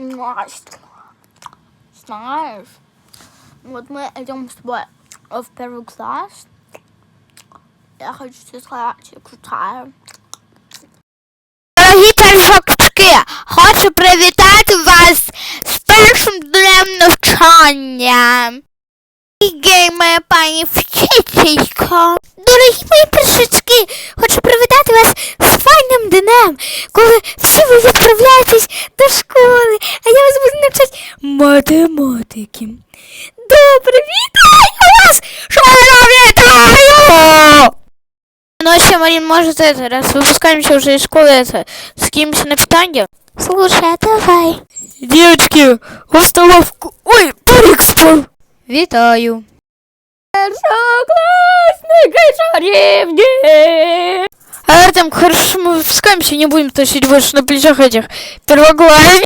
Настя. Знаешь, вот мы идем с тобой в первый класс. Я хочу тебе сказать, я крутая. Дорогі першачки, хочу привітати вас з першим днем навчання. Дорогі моя пані вчителька. Дорогі мої першачки, хочу привітати вас з файним днем, коли всі ви відправляєтесь до школи, математики. Добре, вітаю вас! Школа вітаю! Ну, а ще, Марин, может, это, раз выпускаемся уже из школы, это, скинемся на питание? Слушай, а давай. Девочки, установку... Ой, парик спал. Витаю. Первоклассники чарівні. А Артем, хорошо, что мы выпускаемся, не будем тащить больше на плечах этих первоклассников.